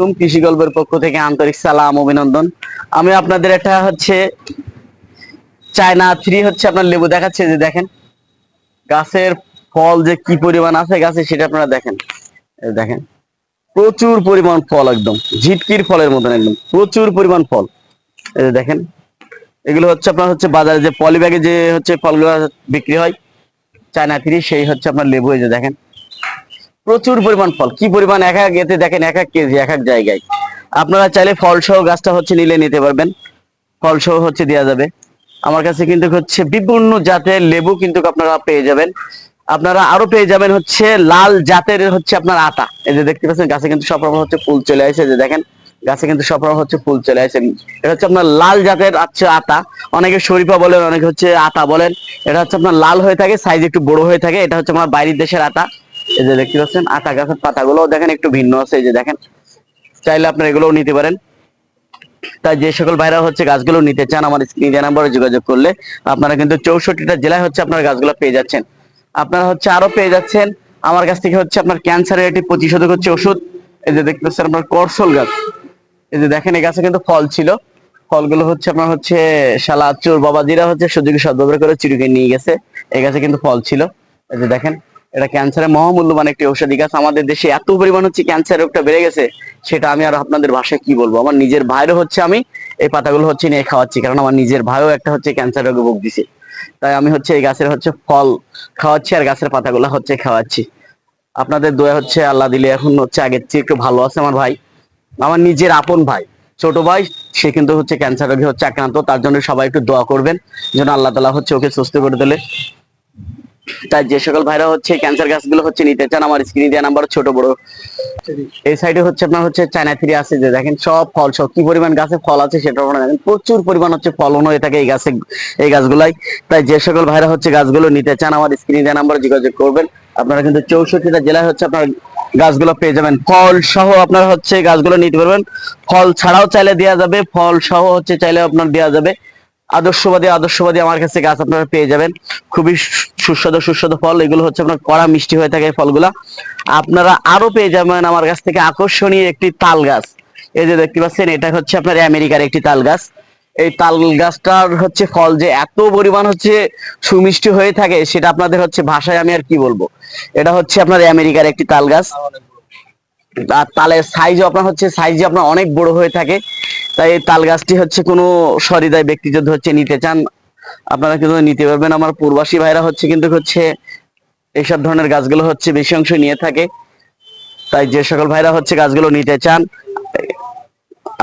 তুম কৃষি গল্পের পক্ষ থেকে আন্তরিক সালাম, অভিনন্দন। আমি আপনাদের একটা হচ্ছে চায়না থ্রি হচ্ছে আপনার লেবু দেখাচ্ছে যে দেখেন, গাছের ফল যে কি পরিমাণ আছে গাছে সেটা আপনারা দেখেন। দেখেন, প্রচুর পরিমাণ ফল একদম, ঝিটকির ফলের মতন একদম, প্রচুর পরিমাণ ফল। এই দেখেন, এগুলো হচ্ছে আপনার হচ্ছে বাজারে যে পলি ব্যাগে যে হচ্ছে ফলগুলো বিক্রি হয়, চায়না থ্রি, সেই হচ্ছে আপনার লেবু, এই যে দেখেন। প্রচুর পরিমাণ ফল। কি পরিমাণ এক এক এতে দেখেন এক এক কেজি, এক এক জায়গায়। আপনারা চাইলে ফল সহ গাছটা হচ্ছে নিলে নিতে পারবেন। ফল সহ হচ্ছে দেওয়া যাবে। আমার কাছে কিন্তু হচ্ছে বিভিন্ন জাতের লেবু কিন্তু আপনারা পেয়ে যাবেন। আপনারা আরও পেয়ে যাবেন হচ্ছে লাল জাতের হচ্ছে আপনার আটা এই যে দেখতে পাচ্ছেন, গাছে কিন্তু সব রকম হচ্ছে ফুল চলে আসে। যে দেখেন, গাছে কিন্তু সব রকম হচ্ছে ফুল চলে আসে। এটা হচ্ছে আপনার লাল জাতের হচ্ছে আতা। অনেকে শরীফা বলেন, অনেকে হচ্ছে আতা বলেন। এটা হচ্ছে আপনার লাল হয়ে থাকে সাইজ একটু বড় হয়ে থাকে। এটা হচ্ছে আমার বাইরের দেশের আতা। এই যে দেখতে পাচ্ছেন আতা গাছের পাতাগুলো দেখেন একটু ভিন্ন আছে, এই যে দেখেন। চাইলে আপনারা এগুলোও নিতে পারেন। তাই যে সকল ভাইরা হচ্ছে গাছগুলো নিতে চান, আমার স্ক্রিনে নাম্বারে যোগাযোগ করলে আপনারা কিন্তু চৌষট্টিটা জেলায় হচ্ছে আপনার গাছগুলো পেয়ে যাচ্ছেন। আপনারা হচ্ছে আরও পেয়ে যাচ্ছেন, আমার কাছ থেকে হচ্ছে আপনার ক্যান্সারের একটি প্রতিষেধক হচ্ছে ওষুধ। এই যে দেখতে পাচ্ছেন আপনার করসল গাছ। এই যে দেখেন, এই গাছে কিন্তু ফল ছিল। ফলগুলো হচ্ছে আপনার হচ্ছে শালা চোর বাবাজিরা হচ্ছে সুযোগে সদ্ব্যবহার করে চিরুকে নিয়ে গেছে। এই গাছে কিন্তু ফল ছিল। এই যে দেখেন এটা ক্যান্সারের মহামূল্যবান একটি ঔষধি। গাছ আমাদের দেশে এত পরিমাণ হচ্ছে ক্যান্সার রোগটা বেড়ে গেছে, সেটা আমি আর আপনাদের ভাষায় কি বলব? আমার নিজের ভাইরও হচ্ছে আমি, এই পাতাগুলো হচ্ছে নিয়ে খাওয়াচ্ছি, কারণ আমার নিজের ভাইও একটা হচ্ছে ক্যান্সার রোগে ভোগ দিছে তাই আমি হচ্ছে এই গাছের হচ্ছে ফল খাওয়াচ্ছি আর গাছের পাতাগুলো হচ্ছে খাওয়াচ্ছি। আপনাদের দোয়া হচ্ছে আল্লাহ দিলে এখন হচ্ছে আগের চেয়ে একটু ভালো আছে আমার ভাই। আমার নিজের আপন ভাই, ছোট ভাই, সে কিন্তু হচ্ছে ক্যান্সার রোগে হচ্ছে আক্রান্ত, তার জন্য সবাই একটু দোয়া করবেন, যেন আল্লাহ তালা হচ্ছে ওকে সুস্থ করে তোলে। তাই যে সকল ভাইরা হচ্ছে ক্যান্সার গাছগুলো হচ্ছে নিতে চান, আমার স্ক্রিনে দেওয়া নাম্বার ছোট বড়। এই সাইডে হচ্ছে আপনার হচ্ছে চায়না থ্রি আছে যে দেখেন, সব ফল, সব কি পরিমাণ গাছে ফল আছে সেটা আপনারা দেখেন, প্রচুর পরিমাণ হচ্ছে ফলন হয়ে থাকে এই গাছে, এই গাছগুলাই। তাই যে সকল ভাইরা হচ্ছে গাছগুলো নিতে চান, আমার স্ক্রিনে দেওয়া নাম্বার যোগাযোগ করবেন। আপনারা কিন্তু চৌষট্টিটা জেলায় হচ্ছে আপনার গাছগুলো পেয়ে যাবেন। ফল সহ আপনারা হচ্ছে গাছগুলো নিতে পারবেন। ফল ছাড়াও চাইলে দেওয়া যাবে, ফল সহ হচ্ছে চাইলে আপনার দেওয়া যাবে। আদর্শবাদী আদর্শবাদী আমার কাছে গাছ আপনারা পেয়ে যাবেন। খুবই সুস্বাদু সুস্বাদু ফল। এগুলো হচ্ছে আপনার কড়া মিষ্টি হয়ে থাকে ফলগুলা। আপনারা আরও পেয়ে যাবেন আমার কাছ থেকে আকর্ষণীয় একটি তাল গাছ। এই যে দেখতে পাচ্ছেন, এটা হচ্ছে আপনার আমেরিকার একটি তাল গাছ। এই তাল গাছটার হচ্ছে ফল যে এত পরিমাণ হচ্ছে সুমিষ্টি হয়ে থাকে, সেটা আপনাদের হচ্ছে ভাষায় আমি আর কি বলব। এটা হচ্ছে আপনার আমেরিকার একটি তাল গাছ। আর তালের সাইজ আপনার হচ্ছে সাইজ আপনার অনেক বড় হয়ে থাকে। তাই এই তাল গাছটি হচ্ছে কোনো সরিদায় ব্যক্তি যদি হচ্ছে নিতে চান, আপনারা কিন্তু নিতে পারবেন। আমার পূর্বাসী ভাইরা হচ্ছে কিন্তু হচ্ছে এইসব ধরনের গাছগুলো হচ্ছে বেশি অংশ নিয়ে থাকে। তাই যে সকল ভাইরা হচ্ছে গাছগুলো নিতে চান,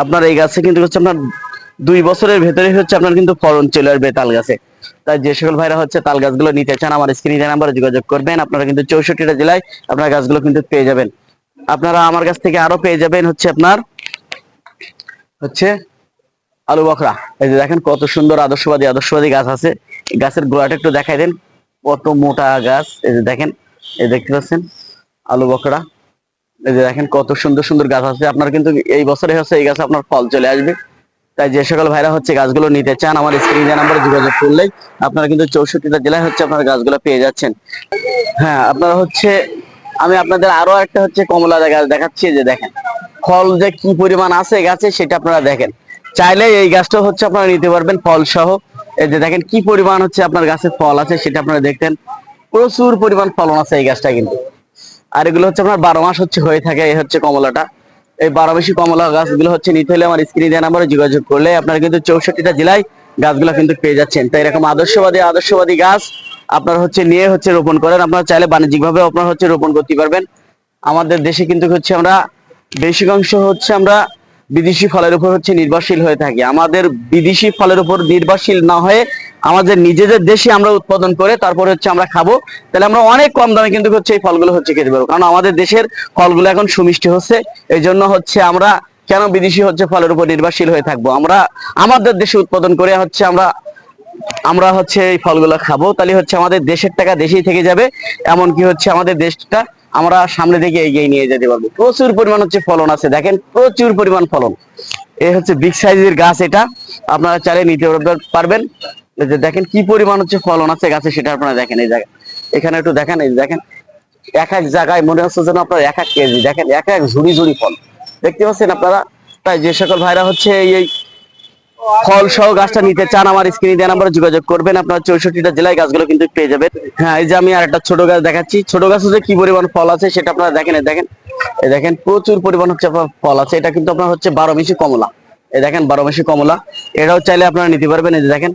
আপনার এই গাছে কিন্তু হচ্ছে আপনার দুই বছরের ভেতরে হচ্ছে আপনার কিন্তু ফলন চলে আসবে তাল গাছে তাই যে সকল ভাইরা হচ্ছে তাল গাছগুলো নিতে চান, আমার স্ক্রিনে নাম্বারে যোগাযোগ করবেন, আপনারা কিন্তু চৌষট্টিটা জেলায় আপনার গাছগুলো কিন্তু পেয়ে যাবেন। আপনারা আমার কাছ থেকে আরও পেয়ে যাবেন হচ্ছে আপনার হচ্ছে আলু বকরা এই যে দেখেন কত সুন্দর আদর্শবাদী আদর্শবাদী গাছ আছে। গাছের গোড়াটা একটু দেখাই দেন, কত মোটা গাছ। এই যে দেখেন, এই দেখতে পাচ্ছেন, আলু বকরা এই যে দেখেন কত সুন্দর সুন্দর গাছ আছে। আপনার কিন্তু এই বছরে হচ্ছে এই গাছ আপনার ফল চলে আসবে। তাই যে সকল ভাইরা হচ্ছে গাছগুলো নিতে চান আমার স্ক্রিনে নাম্বারে যোগাযোগ করলেই আপনারা কিন্তু চৌষট্টিটা জেলায় হচ্ছে আপনারা গাছগুলো পেয়ে যাচ্ছেন। হ্যাঁ আপনারা হচ্ছে, আমি আপনাদের আরও একটা হচ্ছে কমলা গাছ দেখাচ্ছি যে দেখেন। ফল যে কি পরিমাণ আছে গাছে সেটা আপনারা দেখেন। চাইলে এই গাছটা হচ্ছে আপনারা নিতে পারবেন ফল সহ। এই যে দেখেন কি পরিমাণ হচ্ছে আপনার গাছে ফল আছে সেটা আপনারা দেখতেন। প্রচুর পরিমাণ ফলন আছে এই গাছটা কিন্তু। আর এগুলো হচ্ছে আপনার বারো মাস হচ্ছে হয়ে থাকে, এই হচ্ছে কমলাটা। এই বারো মাসি কমলা গাছগুলো হচ্ছে নিতে হলে আমার স্ক্রিনে দেওয়া নাম্বারে যোগাযোগ করলে আপনারা কিন্তু চৌষট্টিটা জেলায় গাছগুলো কিন্তু পেয়ে যাচ্ছেন। তাই এরকম আদর্শবাদী আদর্শবাদী গাছ আপনারা হচ্ছে নিয়ে হচ্ছে রোপণ করেন। আপনারা চাইলে বাণিজ্যিক ভাবে আপনারা হচ্ছে রোপণ করতে পারবেন। আমাদের দেশে কিন্তু হচ্ছে আমরা বেশি অংশ হচ্ছে আমরা বিদেশি ফলের উপর হচ্ছে নির্ভরশীল হয়ে থাকি। আমাদের বিদেশি ফলের উপর নির্ভরশীল না হয়ে আমাদের নিজেদের দেশে আমরা উৎপাদন করে তারপরে হচ্ছে আমরা খাব। তাহলে আমরা অনেক কম দামে কিন্তু হচ্ছে এই ফলগুলো হচ্ছে খেতে পারব। কারণ আমাদের দেশের ফলগুলো এখন সুমিষ্টি হচ্ছে। এই জন্য হচ্ছে আমরা কেন বিদেশি হচ্ছে ফলের উপর নির্ভরশীল হয়ে থাকব? আমরা আমাদের দেশে উৎপাদন করে হচ্ছে আমরা আমরা হচ্ছে এই ফলগুলো খাব। তাহলে হচ্ছে আমাদের দেশের টাকা দেশেই থেকে যাবে। এমন কি হচ্ছে আমাদের দেশটা আমরা সামনে দিকে এগিয়ে নিয়ে যেতে পারব। প্রচুর পরিমাণ হচ্ছে ফলন আছে, দেখেন প্রচুর পরিমাণ ফলন। এই হচ্ছে বিগ সাইজের গাছ এটা, আপনারা চাইলে নিতে পারবেন। যে দেখেন কি পরিমাণ হচ্ছে ফলন আছে গাছে, সেটা আপনারা দেখেন, এই জায়গায়। এখানে একটু দেখেন, এই দেখেন, এক এক জায়গায় মনে হচ্ছে যেন আপনার এক এক কেজি, দেখেন, এক এক ঝুড়ি ঝুড়ি ফল। দেখতে পাচ্ছেন আপনারা? তাই যে সকল ভাইরা হচ্ছে এই ফল সহ গাছটা নিতে চান, আমার স্ক্রিনে দেওয়া নাম্বারে যোগাযোগ করবেন। আপনার চৌষট্টিটা জেলায় গাছগুলো কিন্তু পেয়ে যাবেন। হ্যাঁ এই যে আমি আর একটা ছোট গাছ দেখাচ্ছি। ছোট গাছে যে কি পরিমাণ ফল আছে সেটা আপনারা দেখেন দেখেন। এই দেখেন, প্রচুর পরিমাণ হচ্ছে ফল আছে। এটা কিন্তু আপনার হচ্ছে বারো মিশি কমলা। এই দেখেন, বারো মিশি কমলা। এটাও চাইলে আপনারা নিতে পারবেন, এই যে দেখেন।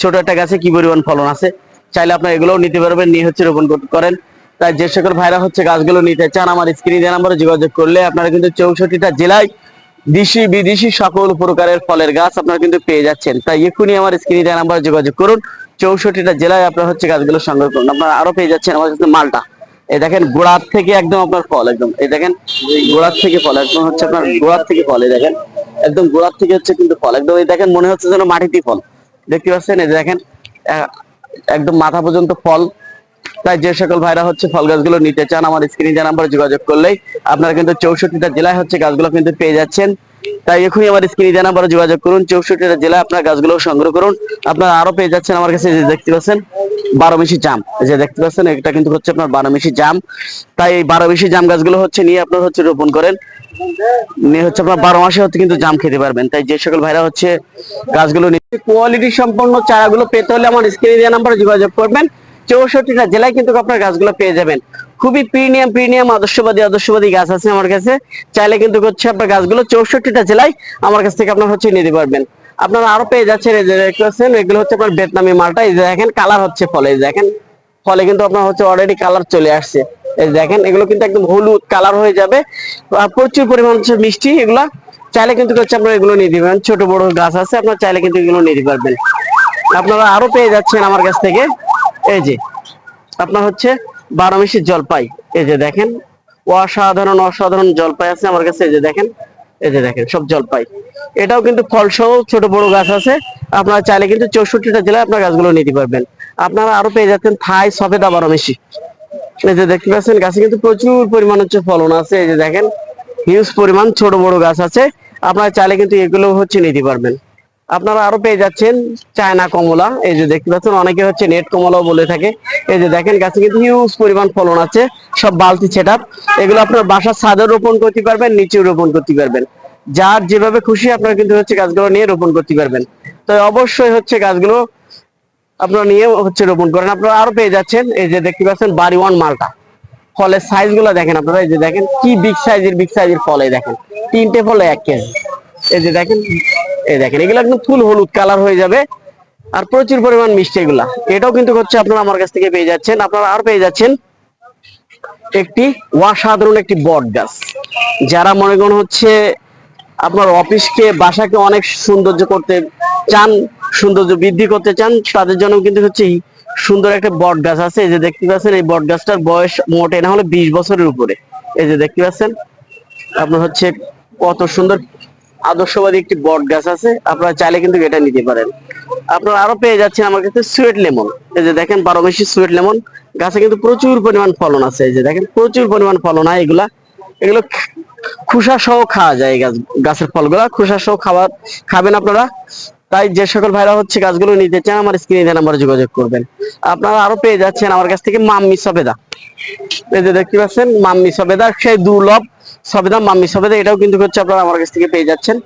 ছোট একটা গাছে কি পরিমাণ ফলন আছে? চাইলে আপনারা এগুলোও নিতে পারবেন, নিয়ে হচ্ছে রোপণ করেন। তাই যে সকল ভাইরা হচ্ছে গাছগুলো নিতে চান, আমার স্ক্রিনে দেওয়া নাম্বারে যোগাযোগ করলে আপনারা কিন্তু চৌষট্টিটা জেলায় দেশি বিদেশি সকল প্রকারের ফলের গাছ আপনারা কিন্তু পেয়ে যাচ্ছেন। তাই এক্ষুনি আমার স্ক্রিনে দেওয়া নাম্বারে যোগাযোগ করুন। চৌষট্টিটা জেলায় আপনারা হচ্ছে গাছগুলো সংগ্রহ করুন। আপনারা আরও পেয়ে যাচ্ছেন আমার কাছে মালটা। এই দেখেন গোড়ার থেকে একদম আপনার ফল, একদম। এই দেখেন গোড়ার থেকে ফল, একদম হচ্ছে আপনার গোড়ার থেকে ফল, এই দেখেন। একদম গোড়ার থেকে হচ্ছে কিন্তু ফল, একদম এই দেখেন মনে হচ্ছে যেন মাটিতে ফল। দেখতে পাচ্ছেন? এই দেখেন একদম মাথা পর্যন্ত ফল। তাই যে সকল ভাইরা হচ্ছে ফল গাছগুলো নিতে চান, আমার স্ক্রিনে দেওয়া নাম্বারে যোগাযোগ করলেই আপনারা কিন্তু চৌষট্টিটা জেলায় হচ্ছে গাছগুলো কিন্তু পেয়ে যাচ্ছেন। তাই এখনই আমার স্ক্রিনে দেওয়া নাম্বারে যোগাযোগ করুন, চৌষট্টিটা জেলায় আপনার গাছগুলো সংগ্রহ করুন। আপনারা আরও পেয়ে যাচ্ছেন আমার কাছে যে দেখতে পাচ্ছেন, বারো মিশি জাম। যে দেখতে পাচ্ছেন, এটা কিন্তু হচ্ছে আপনার বারো মিশি জাম। তাই এই বারো মিশি জাম গাছগুলো হচ্ছে নিয়ে আপনার হচ্ছে রোপণ করেন। নিয়ে হচ্ছে আপনার বারো মাসে হচ্ছে কিন্তু জাম খেতে পারবেন। তাই যে সকল ভাইরা হচ্ছে গাছগুলো কোয়ালিটি সম্পন্ন চারাগুলো পেতে হলে আমার স্ক্রিনে দেওয়া নাম্বারে যোগাযোগ করবেন। চৌষট্টিটা জেলায় কিন্তু আপনার গাছগুলো পেয়ে যাবেন। খুবই প্রিমিয়াম প্রিমিয়াম আদর্শবাদী আদর্শবাদী গাছ আছে আমার কাছে। চাইলে কিন্তু হচ্ছে আপনার গাছগুলো চৌষট্টিটা জেলায় আমার কাছ থেকে আপনার হচ্ছে নিতে পারবেন। আপনারা আরও পেয়ে যাচ্ছেন এই যে দেখতে পাচ্ছেন এগুলো হচ্ছে আপনার ভিয়েতনামি মালটা। এই যে দেখেন কালার হচ্ছে ফলে, এই দেখেন। ফলে কিন্তু আপনার হচ্ছে অলরেডি কালার চলে আসছে। এই দেখেন, এগুলো কিন্তু একদম হলুদ কালার হয়ে যাবে। প্রচুর পরিমাণ হচ্ছে মিষ্টি এগুলা। চাইলে কিন্তু হচ্ছে আপনারা এগুলো নিতে পারবেন ছোট বড় গাছ আছে, আপনারা চাইলে কিন্তু এগুলো নিতে পারবেন। আপনারা আরও পেয়ে যাচ্ছেন আমার কাছ থেকে। এই যে, আপনার হচ্ছে বারো মিশি জলপাই। এই যে দেখেন, অসাধারণ অসাধারণ জলপাই আছে আমার কাছে, এই যে দেখেন, এই যে দেখেন, সব জলপাই। এটাও কিন্তু ফল সহ ছোট বড় গাছ আছে, আপনারা চাইলে কিন্তু চৌষট্টিটা জেলায় আপনার গাছগুলো নিতে পারবেন। আপনারা আরও পেয়ে যাচ্ছেন থাই, সফেদা বারো মিশি এই যে দেখতে পাচ্ছেন, গাছে কিন্তু প্রচুর পরিমাণ হচ্ছে ফলন আছে, এই যে দেখেন, হিউজ পরিমাণ ছোট বড় গাছ আছে, আপনারা চাইলে কিন্তু এগুলো হচ্ছে নিতে পারবেন। আপনারা আরও পেয়ে যাচ্ছেন চায়না কমলা। এই যে দেখতে পাচ্ছেন, অনেকে হচ্ছে নেট কমলাও বলে থাকে। এই যে দেখেন, গাছে কিন্তু হিউজ পরিমাণ ফলন আছে, সব বালতি সেট এগুলো আপনার বাসার ছাদে রোপণ করতে পারবেন, নিচেও রোপণ করতে পারবেন। যার যেভাবে খুশি আপনারা কিন্তু হচ্ছে গাছগুলো নিয়ে রোপণ করতে পারবেন। তো অবশ্যই হচ্ছে গাছগুলো আপনারা নিয়ে হচ্ছে রোপণ করেন। আপনারা আরও পেয়ে যাচ্ছেন, এই যে দেখতে পাচ্ছেন বাড়ি ওয়ান মালটা। ফলের সাইজগুলো দেখেন আপনারা, এই যে দেখেন, কি বিগ সাইজের বিগ সাইজের ফল দেখেন। তিনটে ফলে এক কেজি। এই যে দেখেন এই দেখেন, এগুলো একদম ফুল হলুদ কালার হয়ে যাবে। আর প্রচুর পরিমাণ মিষ্টি এগুলা। এটাও কিন্তু হচ্ছে আপনারা আমার কাছ থেকে পেয়ে যাচ্ছেন। আপনারা আর পেয়ে যাচ্ছেন একটি অসাধারণ একটি বট গাছ। যারা মনে করেন হচ্ছে আপনার অফিসকে, বাসাকে অনেক সৌন্দর্য করতে চান, সৌন্দর্য বৃদ্ধি করতে চান, তাদের জন্য কিন্তু হচ্ছে সুন্দর একটা বট গাছ আছে। এই যে দেখতে পাচ্ছেন, এই বট গাছটার বয়স মোটে না হলে বিশ বছরের উপরে। এই যে দেখতে পাচ্ছেন, আপনার হচ্ছে কত সুন্দর আদর্শবাদী একটি বট গাছ আছে, আপনারা চাইলে কিন্তু এটা নিতে পারেন। আপনারা আরও পেয়ে যাচ্ছেন আমার কাছে সুয়েট লেমন এই যে দেখেন, বারো মাসি সুয়েট লেমন গাছে কিন্তু প্রচুর পরিমাণ ফলন আছে, এই যে দেখেন, প্রচুর পরিমাণ ফলন হয় এগুলা। এগুলো খ- খোসা সহ খাওয়া যায় গাছ, গাছের ফলগুলা। খোসা সহ খাওয়া খাবেন আপনারা। তাই যে সকল ভাইরা হচ্ছে গাছগুলো নিতে চান, আমার স্ক্রিনে নাম্বারে যোগাযোগ করবেন। আপনারা আরও পেয়ে যাচ্ছেন আমার কাছ থেকে মাম্মি সবেদা। এই যে দেখতে পাচ্ছেন, মাম্মি সবেদা সেই দুর্লভ সবেদা, মাম্মি সবেদা, এটাও কিন্তু হচ্ছে আপনারা আমার কাছ থেকে পেয়ে যাচ্ছেন।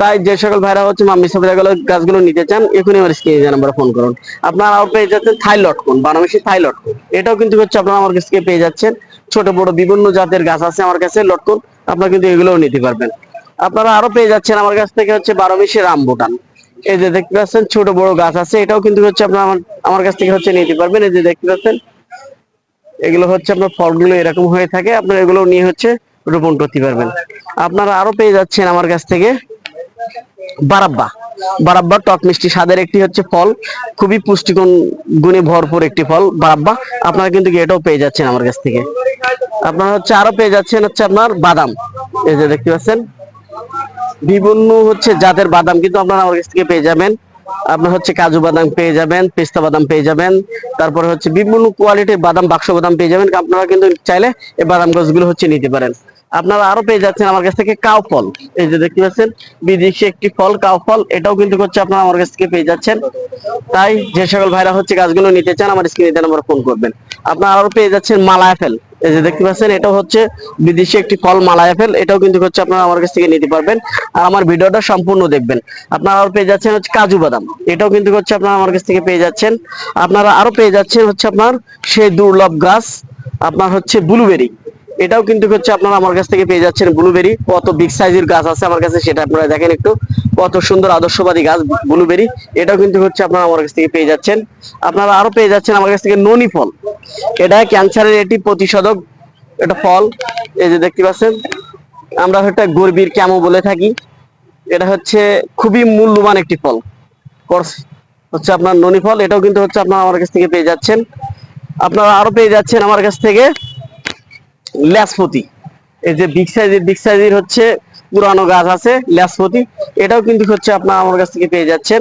তাই যে সকল ভাইরা হচ্ছে মাম্মি সবেদা গুলো, গাছগুলো নিতে চান, এখনই আমার স্ক্রিনে দেওয়া নাম্বারে ফোন করুন। আপনারা আরও পেয়ে যাচ্ছেন থাই লটকন বানামিশি থাই লটকন এটাও কিন্তু হচ্ছে আপনারা আমার কাছ থেকে পেয়ে যাচ্ছেন। ছোট, বড় বিভিন্ন জাতের গাছ আছে আমার কাছে লটকন আপনারা কিন্তু এগুলোও নিতে পারবেন। আপনারা আরও পেয়ে যাচ্ছেন আমার কাছ থেকে হচ্ছে বারো মিশি রামবুটান এই যে দেখতে পাচ্ছেন, ছোট, বড় গাছ আছে, এটাও কিন্তু হচ্ছে আপনার আমার আমার কাছ থেকে হচ্ছে নিতে পারবেন। এই যে দেখতে পাচ্ছেন, এগুলো হচ্ছে আপনার ফলগুলো এরকম হয়ে থাকে, আপনার এগুলো নিয়ে হচ্ছে রোপণ করতে পারবেন। আপনারা আরও পেয়ে যাচ্ছেন আমার কাছ থেকে বারাব্বা। বারাব্বা টক মিষ্টি স্বাদের একটি হচ্ছে ফল। খুবই পুষ্টিগুণ, গুণে ভরপুর একটি ফল, বারাব্বা। আপনারা কিন্তু এটাও পেয়ে যাচ্ছেন আমার কাছ থেকে। আপনারা হচ্ছে আরও পেয়ে যাচ্ছেন হচ্ছে আপনার বাদাম। এই যে দেখতে পাচ্ছেন। বিভিন্ন হচ্ছে জাতের বাদাম কিন্তু আপনারা আমার কাছ থেকে পেয়ে যাবেন। আপনার হচ্ছে কাজু বাদাম পেয়ে যাবেন, পেস্তা বাদাম পেয়ে যাবেন। তারপরে হচ্ছে বিভিন্ন কোয়ালিটির বাদাম, বাক্স বাদাম পেয়ে যাবেন। আপনারা কিন্তু চাইলে এই বাদাম গাছগুলো হচ্ছে নিতে পারেন। আপনারা আরও পেয়ে যাচ্ছেন আমার কাছ থেকে কাউ ফল। এই যে দেখতে পাচ্ছেন, বিদেশি একটি ফল, কাউ ফল, এটাও কিন্তু হচ্ছে আপনারা আমার কাছ থেকে পেয়ে যাচ্ছেন। তাই যে সকল ভাইরা হচ্ছে গাছগুলো নিতে চান, আমার স্ক্রিনে নাম্বার ফোন করবেন। আপনারা আরও পেয়ে যাচ্ছেন মালা অ্যাপেল এই যে দেখতে পাচ্ছেন, এটাও হচ্ছে বিদেশি একটি ফল মালা অ্যাপেল এটাও কিন্তু হচ্ছে আপনারা আমার কাছ থেকে নিতে পারবেন। আর আমার ভিডিওটা সম্পূর্ণ দেখবেন। আপনারা আরও পেয়ে যাচ্ছেন হচ্ছে কাজু বাদাম। এটাও কিন্তু হচ্ছে আপনারা আমার কাছ থেকে পেয়ে যাচ্ছেন। আপনারা আরও পেয়ে যাচ্ছেন হচ্ছে আপনার সেই দুর্লভ গাছ, আপনার হচ্ছে ব্লুবেরি। এটাও কিন্তু হচ্ছে আপনারা আমার কাছ থেকে পেয়ে যাচ্ছেন ব্লুবেরি কত বিগ সাইজের গাছ আছে আমার কাছে সেটা আপনারা দেখেন একটু। কত সুন্দর আদর্শবাদী গাছ ব্লুবেরি এটাও কিন্তু হচ্ছে আপনারা আমার কাছ থেকে পেয়ে যাচ্ছেন। আপনারা আরও পেয়ে যাচ্ছেন আমার কাছ থেকে ননি ফল। এটা ক্যান্সারের এটি প্রতিষেধক, এটা ফল। এই যে দেখতে পাচ্ছেন, আমরা এটা গর্বির ক্যামো বলে থাকি। এটা হচ্ছে খুবই মূল্যবান একটি ফল। হচ্ছে আপনার ননি ফল, এটাও কিন্তু হচ্ছে আপনারা আমার কাছ থেকে পেয়ে যাচ্ছেন। আপনারা আরও পেয়ে যাচ্ছেন আমার কাছ থেকে ল্যাসপতি। এই যে বিগ সাইজের বিগ হচ্ছে পুরানো গাছ আছে, ল্যাসপতি। এটাও কিন্তু হচ্ছে আপনার আমার কাছ থেকে পেয়ে যাচ্ছেন।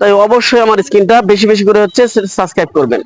তাই অবশ্যই আমার স্ক্রিনটা বেশি বেশি করে হচ্ছে সাবস্ক্রাইব করবেন।